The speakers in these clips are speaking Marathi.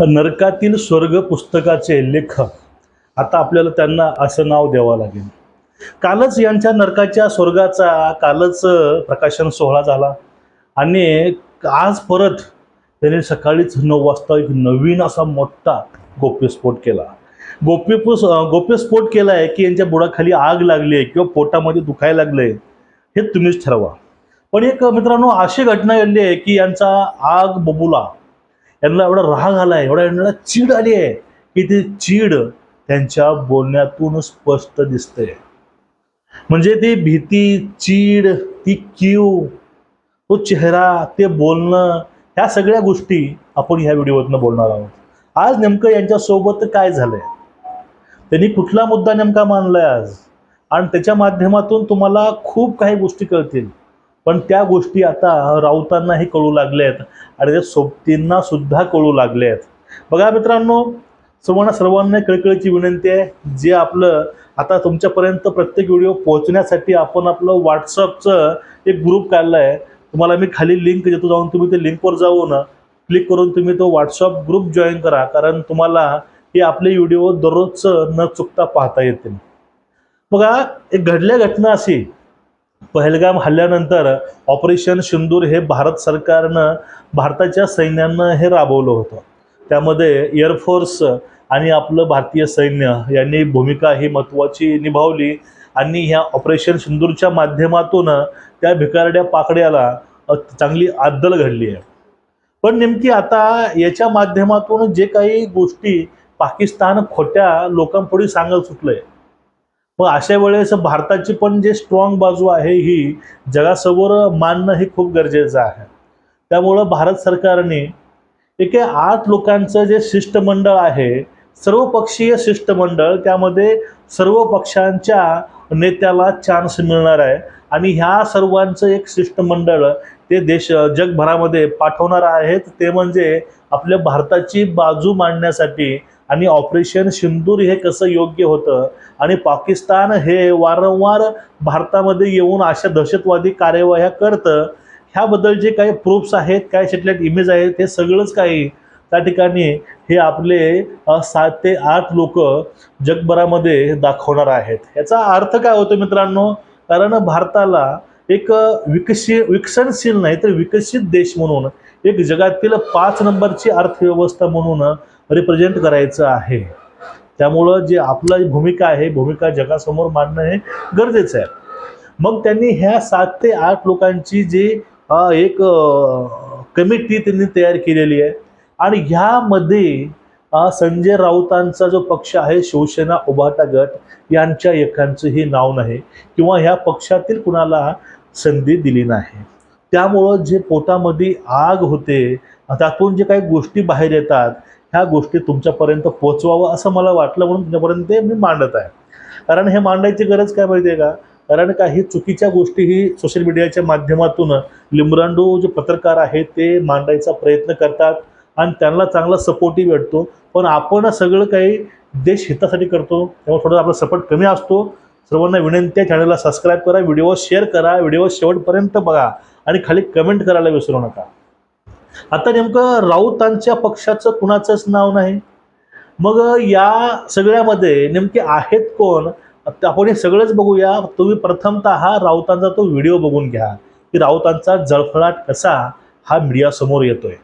नरकातील स्वर्ग पुस्तकाचे लेखक. आता आपल्याला त्यांना असं नाव द्यावं लागेल. कालच यांच्या नरकाच्या स्वर्गाचा कालच प्रकाशन सोहळा झाला. आणि आज परत त्याने सकाळीच नऊ वाजता एक नवीन असा मोठा गोप्यस्फोट केला. गोप्यपूस गोप्यस्फोट केला आहे की यांच्या बुडाखाली आग लागली आहे किंवा पोटामध्ये दुखायला लागलं आहे हे तुम्हीच ठरवा. पण एक मित्रांनो अशी घटना घडली आहे की यांचा आग बबुला यांना एवढा राग आला आहे एवढा यांना चीड आली आहे की ती चीड त्यांच्या बोलण्यातून स्पष्ट दिसते. म्हणजे ती भीती चीड ती कीव तो चेहरा ते बोलणं ह्या सगळ्या गोष्टी आपण ह्या व्हिडिओतनं बोलणार आहोत. आज नेमकं यांच्यासोबत काय झालंय? त्यांनी कुठला मुद्दा नेमका मांडलाय आज? आणि त्याच्या माध्यमातून तुम्हाला खूप काही गोष्टी कळतील. पण त्या गोष्टी आता राऊतांनाही कळू लागल्या आहेत आणि त्या सोबतींना सुद्धा कळू लागल्या आहेत बघा मित्रांनो सर्वांना सर्वांना कळकळीची विनंती आहे जे आपलं आता तुमच्यापर्यंत प्रत्येक व्हिडिओ पोहोचण्यासाठी आपण आपलं व्हॉट्सअपचं एक ग्रुप काढला आहे तुम्हाला मी खाली लिंक देतो जाऊन तुम्ही ते लिंकवर जाऊन क्लिक करून तुम्ही तो व्हॉट्सअप ग्रुप जॉईन करा कारण तुम्हाला हे आपले व्हिडिओ दररोजचं न चुकता पाहता येतील. बघा एक घडल्या घटना अशी पहलगाम हल्ल्यानंतर ऑपरेशन सिंदूर हे भारत सरकारनं भारताच्या सैन्यानं हे राबवलं होतं. त्यामध्ये एअरफोर्स आणि आपलं भारतीय सैन्य यांनी भूमिका ही महत्त्वाची निभावली आणि ह्या ऑपरेशन सिंदूरच्या माध्यमातून त्या भिकारड्या पाकड्याला चांगली आद्दल घडली आहे. पण नेमकी आता याच्या माध्यमातून जे काही गोष्टी पाकिस्तान खोट्या लोकांपुढे सांगत सुटलंय मग अशा वेळेस भारताची पण जे स्ट्रॉंग बाजू आहे ही जगासमोर मानणं हे खूप गरजेचं आहे. त्यामुळं भारत सरकारने एके आठ लोकांचं जे शिष्टमंडळ आहे सर्वपक्षीय शिष्टमंडळ त्यामध्ये सर्व पक्षांच्या नेत्याला चान्स मिळणार आहे. आणि ह्या सर्वांचं एक शिष्टमंडळ ते देश जगभरामध्ये पाठवणार आहेत. ते म्हणजे आपल्या भारताची बाजू मांडण्यासाठी आणि ऑपरेशन सिंदूर हे कसं योग्य होतं? आणि पाकिस्तान हे वारंवार भारतामध्ये येऊन अशा दहशतवादी कार्यवाह्या करतं. ह्याबद्दल जे काही प्रूफ्स आहेत काय सॅटेलाईट इमेज आहेत हे सगळंच काही त्या ठिकाणी हे आपले सात ते आठ लोक जगभरामध्ये दाखवणार आहेत. याचा अर्थ काय होतो मित्रांनो? कारण भारताला एक विकसित विकसनशील नाही तर विकसित देश म्हणून एक जगातील पाच नंबरची अर्थव्यवस्था म्हणून रिप्रेझेंट करायचं आहे. त्यामुळं जे आपलं भूमिका आहे भूमिका जगासमोर मांडणं हे गरजेचं आहे. मग त्यांनी ह्या सात ते आठ लोकांची जी एक कमिटी त्यांनी तयार केलेली आहे. आणि ह्यामध्ये संजय राऊतांचा जो पक्ष आहे शिवसेना उभाटा गट यांच्या एकांचंही नाव नाही. किंवा ह्या पक्षातील कुणाला संधी दिली नाही. त्यामुळं जे पोटामध्ये आग होते त्यातून जे काही गोष्टी बाहेर येतात ह्या गोष्टी तुमच्यापर्यंत पोचवावं असं मला वाटलं म्हणून तुमच्यापर्यंत ते मी मांडत आहे. कारण हे मांडायची गरज काय माहिती आहे का? कारण काही चुकीच्या गोष्टी ही सोशल मीडियाच्या माध्यमातून लिमरांडू जे पत्रकार आहेत ते मांडायचा प्रयत्न करतात आणि त्यांना चांगला सपोर्टही भेटतो. पण आपण सगळं काही देश हितासाठी करतो त्यामुळे थोडा आपला सपोर्ट कमी असतो. सर्वांना विनंती आहे चॅनलला सबस्क्राईब करा व्हिडिओ शेअर करा व्हिडिओ शेवटपर्यंत बघा. आणि खाली कमेंट करायला विसरू नका. आता नेमकं राऊतांच्या पक्षाचं कुणाचंच नाव नाही. मग या सगळ्यामध्ये नेमके आहेत कोण? आपण हे सगळंच बघूया. तुम्ही प्रथमतः राऊतांचा तो व्हिडिओ बघून घ्या. की राऊतांचा जळफळाट कसा हा मीडियासमोर येतोय.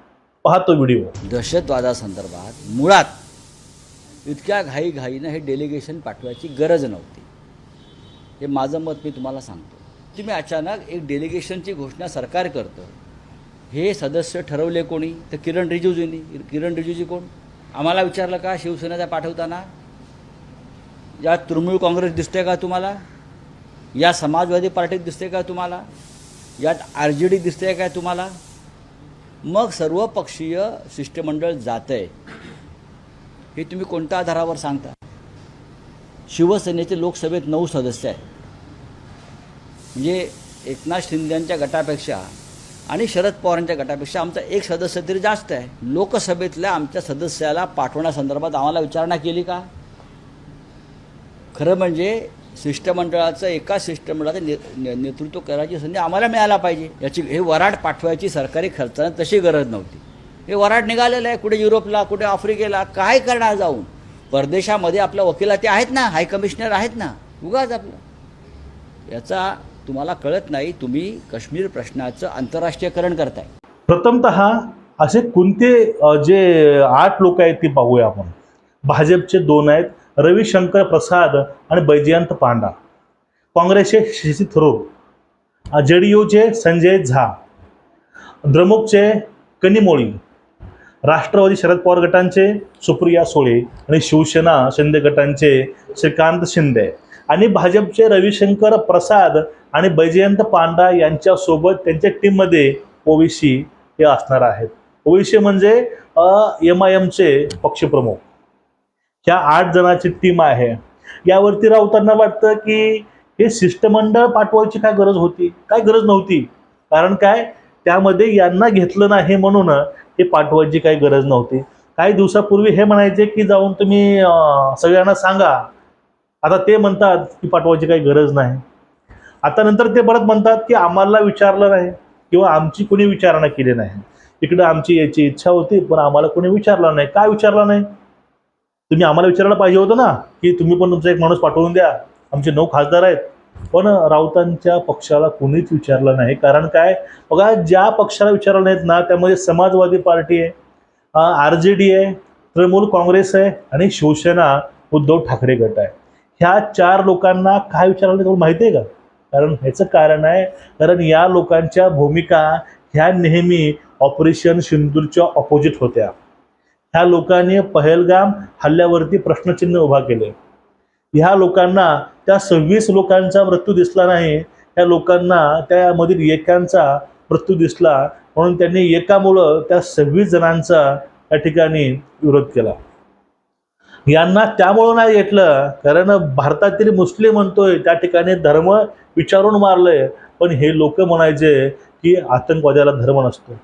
पहा तो व्हिडिओ. दहशतवादासंदर्भात मुळात इतक्या घाईघाईनं हे डेलिगेशन पाठवायची गरज नव्हती. हे माझं मत मी तुम्हाला सांगतो. तुम्ही अचानक एक डेलिगेशनची घोषणा सरकार करतं. हे सदस्य ठरवले कोणी? तर किरण रिजिजूंनी. किरण रिजिजू कोण? आम्हाला विचारलं का शिवसेनेचा पाठवताना? यात तृणमूल काँग्रेस दिसते का तुम्हाला? या समाजवादी पार्टीत दिसते का तुम्हाला? यात आर जे डी दिसते काय तुम्हाला? मग सर्वपक्षीय शिष्टमंडळ जातं आहे हे तुम्ही कोणत्या आधारावर सांगता? शिवसेनेचे लोकसभेत नऊ सदस्य आहेत. म्हणजे एकनाथ शिंदेच्या गटापेक्षा आणि शरद पवारांच्या गटापेक्षा आमचा एक सदस्य तरी जास्त आहे. लोकसभेतल्या आमच्या सदस्याला पाठवण्यासंदर्भात आम्हाला विचारणा केली का? खरं म्हणजे शिष्टमंडळाचं एका शिष्टमंडळाचं ने, ने, नेतृत्व करायची संधी आम्हाला मिळायला पाहिजे. याची हे वराड पाठवायची सरकारी खर्चानं तशी गरज नव्हती. हे वराड निघालेलं आहे कुठे युरोपला कुठे आफ्रिकेला काय करणार जाऊन? परदेशामध्ये आपल्या वकिलाती आहेत ना हाय कमिशनर आहेत ना. उगाच आपलं. याचा तुम्हाला कळत नाही तुम्ही काश्मीर प्रश्नाचं आंतरराष्ट्रीयकरण करताय. प्रथमत असे कोणते जे आठ लोक आहेत ते पाहूया आपण. भाजपचे दोन आहेत रविशंकर प्रसाद आणि बैजयंत पांडा. काँग्रेसचे शशी थरूर जे डी यूचे संजय झा द्रमुकचे कनिमोळी राष्ट्रवादी शरद पवार गटांचे सुप्रिया सोळे आणि शिवसेना शिंदे गटांचे श्रीकांत शिंदे. आणि भाजपचे रविशंकर प्रसाद आणि बैजयंत पांडा यांच्यासोबत त्यांच्या टीममध्ये ओवीसी हे असणार आहेत. ओवीसी म्हणजे एम आय एमचे पक्षप्रमुख. ह्या आठ जणांची टीम आहे. यावरती राऊतांना वाटतं की हे शिष्टमंडळ पाठवायची काय गरज होती? काय गरज नव्हती? कारण काय? त्यामध्ये यांना घेतलं नाही म्हणून हे पाठवायची काही गरज नव्हती. काही दिवसापूर्वी हे म्हणायचे की जाऊन तुम्ही सगळ्यांना सांगा. आता ते म्हणतात की पाठवायची काही गरज नाही. आता नंतर ते परत म्हणतात की आम्हाला विचारलं नाही किंवा आमची कोणी विचारणा केली नाही. इकडं आमची याची इच्छा होती पण आम्हाला कोणी विचारलं नाही. काय विचारलं नाही? तुम्ही आम्हाला विचारायला पाहिजे होतं ना की तुम्ही पण तुमचा एक माणूस पाठवून द्या. आमचे नऊ खासदार आहेत. पण राऊतांच्या पक्षाला कोणीच विचारलं नाही. कारण काय? बघा ज्या पक्षाला विचारलं नाहीत ना त्यामध्ये समाजवादी पार्टी आहे आर जे डी आहे तृणमूल काँग्रेस आहे आणि शिवसेना उद्धव ठाकरे गट आहे. ह्या चार लोकांना काय विचारलं तुम्हाला माहिती आहे का? कारण ह्याचं कारण आहे कारण या लोकांच्या भूमिका ह्या नेहमी ऑपरेशन सिंदूरच्या ऑपोजिट होत्या. ह्या लोकांनी पहलगाम हल्ल्यावरती प्रश्नचिन्ह उभा केले. ह्या लोकांना त्या सव्वीस लोकांचा मृत्यू दिसला नाही त्या लोकांना त्यामधील एकांचा मृत्यू दिसला म्हणून त्यांनी एकामुळं त्या सव्वीस जणांचा त्या ठिकाणी विरोध केला. यांना त्यामुळं नाही घेतलं. कारण भारतातील मुस्लिम म्हणतोय त्या ठिकाणी धर्म विचारून मारलंय. पण हे लोक म्हणायचे की आतंकवाद्याला धर्म नसतो.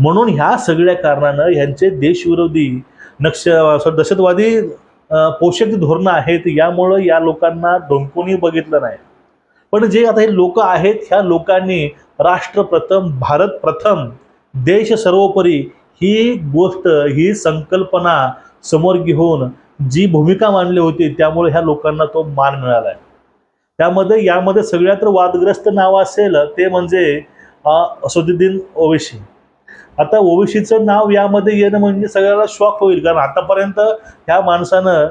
म्हणून ह्या सगळ्या कारणानं ह्यांचे देशविरोधी नक्ष दहशतवादी पोषक धोरणं आहेत यामुळं या लोकांना डोंकूनही बघितलं नाही. पण जे आता हे लोक आहेत ह्या लोकांनी राष्ट्र प्रथम भारत प्रथम देश सर्वोपरी ही गोष्ट ही संकल्पना समोर घेऊन जी भूमिका मांडली होती त्यामुळे ह्या लोकांना तो मान मिळाला. आहे त्यामध्ये यामध्ये सगळ्यात वादग्रस्त नाव असेल ते म्हणजे असदुद्दीन ओवेशी आता ओवेशीचं नाव यामध्ये येणं म्हणजे सगळ्याला शॉक होईल कारण आतापर्यंत ह्या माणसानं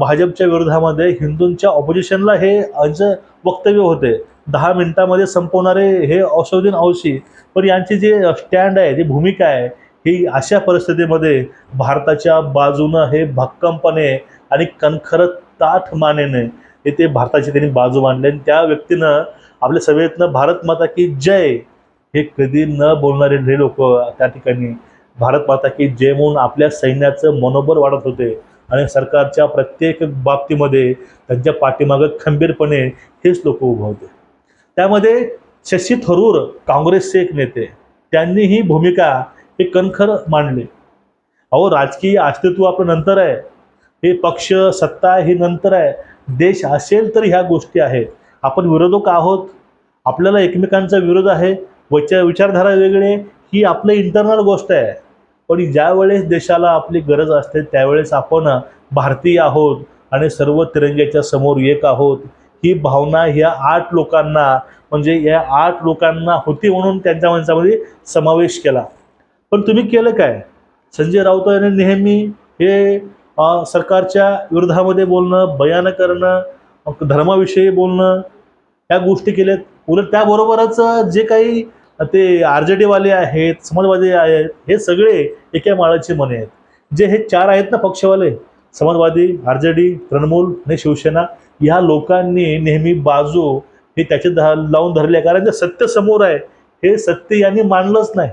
भाजपच्या विरोधामध्ये हिंदूंच्या ऑपोजिशनला हे यांचं वक्तव्य होते. दहा मिनिटामध्ये संपवणारे हे असदुद्दीन औशी पण यांची जे स्टँड आहे जी भूमिका आहे ही अशा परिस्थितीमध्ये भारताच्या बाजूनं हे भक्कमपणे आणि कणखरत ताठ मानेने येथे भारताची त्यांनी बाजू मांडली आणि त्या व्यक्तीनं आपल्या सभेतनं भारत माता की जय हे कधी न बोलणारे हे लोक त्या ठिकाणी भारत माता की जय म्हणून आपल्या सैन्याचं मनोबल वाढत होते. आणि सरकारच्या प्रत्येक बाबतीमध्ये त्यांच्या पाठीमागं खंबीरपणे हेच लोक उभं होते. त्यामध्ये शशी थरूर काँग्रेसचे एक नेते त्यांनी ही भूमिका हे कणखर मांडले. अहो राजकीय अस्तित्व आपलं नंतर आहे. हे पक्ष सत्ता हे नंतर आहे. देश असेल तर ह्या गोष्टी आहेत. आपण विरोधक आहोत. आपल्याला एकमेकांचा विरोध आहे. वैचार विचारधारा वेगळे ही आपलं इंटरनल गोष्ट आहे. पण ज्यावेळेस देशाला आपली गरज असते त्यावेळेस आपण भारतीय आहोत आणि सर्व तिरंग्याच्या समोर एक आहोत. ही भावना ह्या आठ लोकांना म्हणजे या आठ लोकांना होती म्हणून त्यांच्या माणसामध्ये समावेश केला. पण तुम्ही केलं काय? संजय राऊत यांनी नेहमी हे सरकारच्या विरोधामध्ये बोलणं बयानं करणं धर्माविषयी बोलणं या गोष्टी केल्यात. उलट त्याबरोबरच जे काही ते आर जे डीवाले आहेत समाजवादी आहेत हे सगळे एका माळाचे मने आहेत. जे हे चार आहेत ना पक्षवाले Samajwadi R J D Trinamool आणि शिवसेना ह्या लोकांनी नेहमी बाजू हे त्याचे धा लावून धरले आहे. कारण जे सत्य समोर आहे हे सत्य यांनी मानलंच नाही.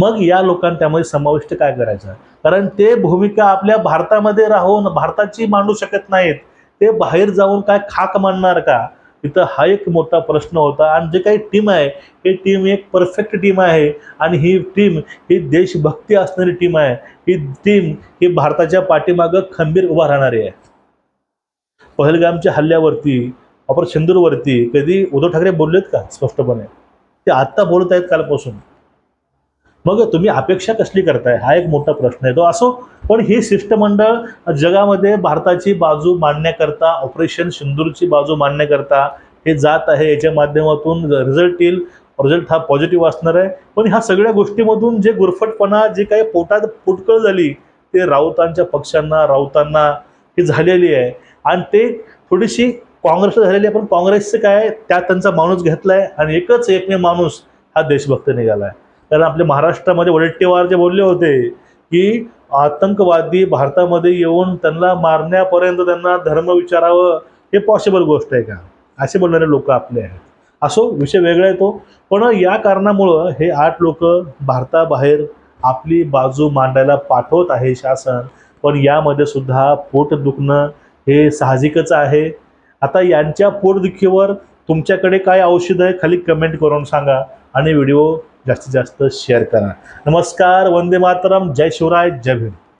मग या लोकांना त्यामध्ये समाविष्ट काय करायचं? कारण ते भूमिका आपल्या भारतामध्ये राहून भारताची मांडू शकत नाहीत. ते बाहेर जाऊन काय खाक मांडणार का? इथं हा एक मोठा प्रश्न होता. आणि जे काही टीम आहे ही टीम एक परफेक्ट टीम आहे. आणि ही टीम ही देशभक्ती असणारी टीम आहे. ही टीम ही भारताच्या पाठीमागं खंबीर उभा राहणारी आहे. पहलगामच्या हल्ल्यावरती ऑपरेशन सिंदूरवरती कधी उद्धव ठाकरे बोललेत का? स्पष्टपणे. ते आत्ता बोलत आहेत कालपासून. मग तुम्ही अपेक्षा कसली करताय? हा एक मोठा प्रश्न आहे. तो असो पण ही शिष्टमंडळ जगामध्ये भारताची बाजू मांडण्याकरता ऑपरेशन सिंदूरची बाजू मांडण्याकरता हे जात आहे. याच्या माध्यमातून रिझल्ट येईल. रिझल्ट हा पॉझिटिव्ह असणार आहे. पण ह्या सगळ्या गोष्टीमधून जे गुरफटपणा जे काही पोटात फुटकळ झाली ते राऊतांच्या पक्षांना राऊतांना ही झालेली आहे. आणि ते थोडीशी काँग्रेसला झालेली आहे. पण काँग्रेसचं काय त्या त्यांचा माणूस घेतला आहे आणि एकच एकमेव माणूस हा देशभक्त निघाला आहे कारण आपले महाराष्ट्रामध्ये वडेट्टीवार जे बोलले होते की आतंकवादी भारतामध्ये येऊन त्यांना मारण्यापर्यंत त्यांना धर्म विचारावं हे पॉसिबल गोष्ट आहे का? असे बोलणारे लोक आपले आहेत. असो विषय वेगळा आहे तो पण या कारणामुळं हे आठ लोक भारताबाहेर आपली बाजू मांडायला पाठवत आहे शासन. पण यामध्ये सुद्धा पोट दुखणं हे साहजिकच आहे. आता यांच्या पोटदुखीवर तुमच्याकडे काय औषध आहे खाली कमेंट करून सांगा. आणि व्हिडिओ जास्तीत जास्त शेअर करा. नमस्कार वंदे मातरम जय शिवराय जय भीम.